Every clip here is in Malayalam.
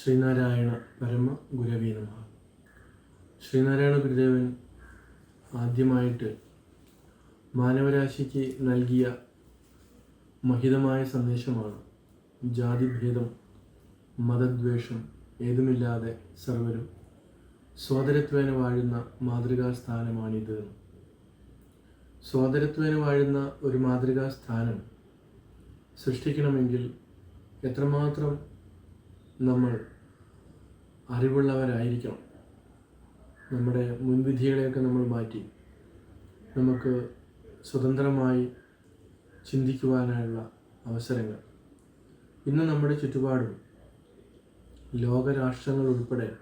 ശ്രീനാരായണ പരമ ഗുരവീ ശ്രീനാരായണ ഗുരുദേവൻ ആദ്യമായിട്ട് മാനവരാശിക്ക് നൽകിയ മഹിതമായ സന്ദേശമാണ് ജാതിഭേദം മതദ്വേഷം ഏതുമില്ലാതെ സർവരും സ്വാതരത്വേന വാഴുന്ന മാതൃകാ സ്ഥാനമാണിത് സ്വാതരത്വേന വാഴുന്ന ഒരു മാതൃകാ സ്ഥാനം സൃഷ്ടിക്കണമെങ്കിൽ എത്രമാത്രം നമ്മൾ അറിവുള്ളവരായിരിക്കണം. നമ്മുടെ മുൻവിധികളെയൊക്കെ നമ്മൾ മാറ്റി നമുക്ക് സ്വതന്ത്രമായി ചിന്തിക്കുവാനായുള്ള അവസരങ്ങൾ. ഇന്ന് നമ്മുടെ ചുറ്റുപാടും ലോകരാഷ്ട്രങ്ങൾ ഉൾപ്പെടെ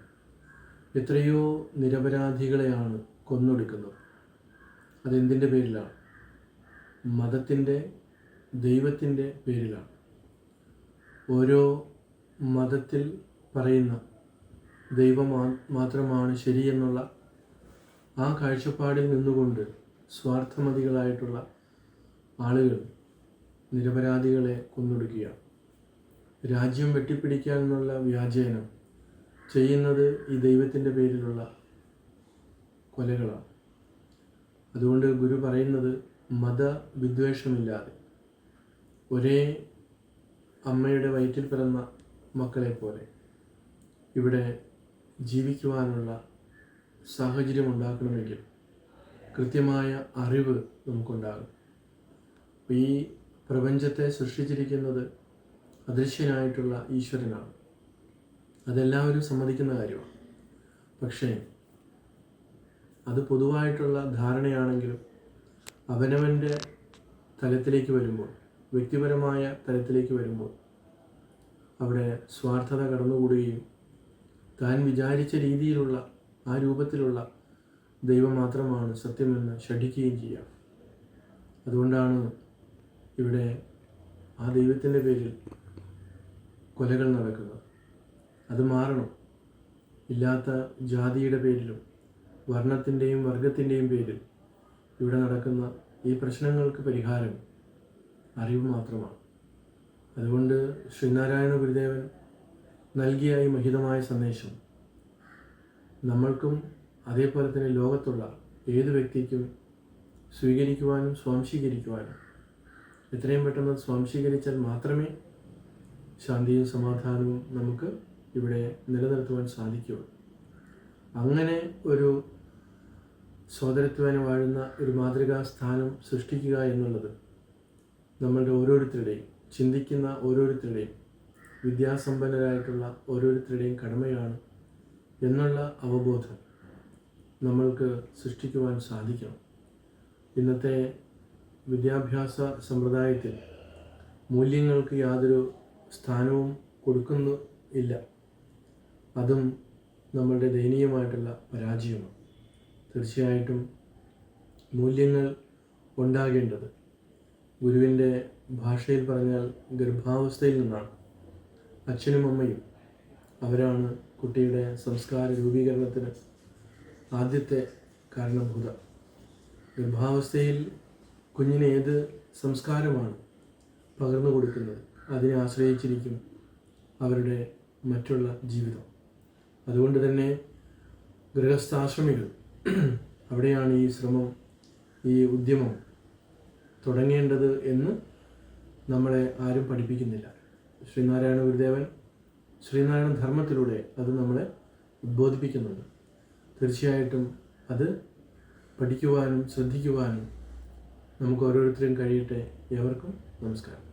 എത്രയോ നിരപരാധികളെയാണ് കൊന്നൊടുക്കുന്നത്. അതെന്തിന്റെ പേരിലാണ്? മതത്തിന്റെ ദൈവത്തിന്റെ പേരിലാണ്. ഓരോ മതത്തിൽ പറയുന്ന ദൈവം മാത്രമാണ് ശരിയെന്നുള്ള ആ കാഴ്ചപ്പാടിൽ നിന്നുകൊണ്ട് സ്വാർത്ഥമതികളായിട്ടുള്ള ആളുകൾ നിരപരാധികളെ കൊന്നൊടുക്കുക രാജ്യം വെട്ടിപ്പിടിക്കാനെന്നുള്ള വ്യാജേനം ചെയ്യുന്നത് ഈ ദൈവത്തിന്റെ പേരിലുള്ള കൊലകളാണ്. അതുകൊണ്ട് ഗുരു പറയുന്നത് മതവിദ്വേഷമില്ലാതെ ഒരേ അമ്മയുടെ വയറ്റിൽ പിറന്ന മക്കളെ പോലെ ഇവിടെ ജീവിക്കുവാനുള്ള സാഹചര്യം ഉണ്ടാക്കണമെങ്കിൽ കൃത്യമായ അറിവ് നമുക്കുണ്ടാകും ഈ പ്രപഞ്ചത്തെ സൃഷ്ടിച്ചിരിക്കുന്നത് അദൃശ്യനായിട്ടുള്ള ഈശ്വരനാണ്. അതെല്ലാവരും സമ്മതിക്കുന്ന കാര്യമാണ്. പക്ഷേ അത് പൊതുവായിട്ടുള്ള ധാരണയാണെങ്കിലും അവനവന്റെ തലത്തിലേക്ക് വരുമ്പോൾ വ്യക്തിപരമായ തലത്തിലേക്ക് വരുമ്പോൾ അവിടെ സ്വാർത്ഥത കടന്നുകൂടുകയും താൻ വിചാരിച്ച രീതിയിലുള്ള ആ രൂപത്തിലുള്ള ദൈവം മാത്രമാണ് സത്യമെന്ന് ഷഠിക്കുകയും ചെയ്യാം. അതുകൊണ്ടാണ് ഇവിടെ ആ ദൈവത്തിന്റെ പേരിൽ കൊലകൾ നടക്കുന്നത്. അത് മാറണം. ഇല്ലാത്ത ജാതിയുടെ പേരിലും വർണത്തിന്റെയും വർഗത്തിന്റെയും പേരിൽ ഇവിടെ നടക്കുന്ന ഈ പ്രശ്നങ്ങൾക്ക് പരിഹാരം അറിവ് മാത്രമാണ്. അതുകൊണ്ട് ശ്രീനാരായണ ഗുരുദേവൻ നൽകിയ ഈ മഹിതമായ സന്ദേശം നമ്മൾക്കും അതേപോലെ തന്നെ ലോകത്തുള്ള ഏത് വ്യക്തിക്കും സ്വീകരിക്കുവാനും സ്വാംശീകരിക്കുവാനും എത്രയും പെട്ടെന്ന് സ്വാംശീകരിച്ചാൽ മാത്രമേ ശാന്തിയും സമാധാനവും നമുക്ക് ഇവിടെ നിലനിർത്തുവാൻ സാധിക്കുകയുള്ളൂ. അങ്ങനെ ഒരു സോദരത്വേന വാഴുന്ന ഒരു മാതൃകാ സ്ഥാനം സൃഷ്ടിക്കുക എന്നുള്ളത് നമ്മളുടെ ഓരോരുത്തരുടെയും ചിന്തിക്കുന്ന ഓരോരുത്തരുടെയും വിദ്യാസമ്പന്നരായിട്ടുള്ള ഓരോരുത്തരുടെയും കടമയാണ് എന്നുള്ള അവബോധം നമ്മൾക്ക് സൃഷ്ടിക്കുവാൻ സാധിക്കണം. ഇന്നത്തെ വിദ്യാഭ്യാസ സമ്പ്രദായത്തിൽ മൂല്യങ്ങൾക്ക് യാതൊരു സ്ഥാനവും കൊടുക്കുന്നു ഇല്ല. അതും നമ്മളുടെ ദയനീയമായിട്ടുള്ള പരാജയമാണ്. തീർച്ചയായിട്ടും മൂല്യങ്ങൾ ഉണ്ടാകേണ്ടത് ഗുരുവിന്റെ ഭാഷയിൽ പറഞ്ഞാൽ ഗർഭാവസ്ഥയിൽ നിന്നാണ്. അച്ഛനും അമ്മയും അവരാണ് കുട്ടിയുടെ സംസ്കാര രൂപീകരണത്തിന് ആദ്യത്തെ കാരണഭൂത. ഗർഭാവസ്ഥയിൽ കുഞ്ഞിന് ഏത് സംസ്കാരമാണ് പകർന്നു കൊടുക്കുന്നത്? അതിനെ ആശ്രയിച്ചിരിക്കും അവരുടെ മറ്റുള്ള ജീവിതം. അതുകൊണ്ട് തന്നെ ഗൃഹസ്ഥാശ്രമികൾ അവിടെയാണ് ഈ ശ്രമം ഈ ഉദ്യമം തുടങ്ങേണ്ടത് എന്ന് നമ്മളെ ആരും പഠിപ്പിക്കുന്നില്ല. ശ്രീനാരായണ ഗുരുദേവൻ ശ്രീനാരായണ ധർമ്മത്തിലൂടെ അത് നമ്മളെ ഉദ്ബോധിപ്പിക്കുന്നുണ്ട്. തീർച്ചയായിട്ടും അത് പഠിക്കുവാനും ശ്രദ്ധിക്കുവാനും നമുക്ക് ഓരോരുത്തരും കഴിയട്ടെ. ഏവർക്കും നമസ്കാരം.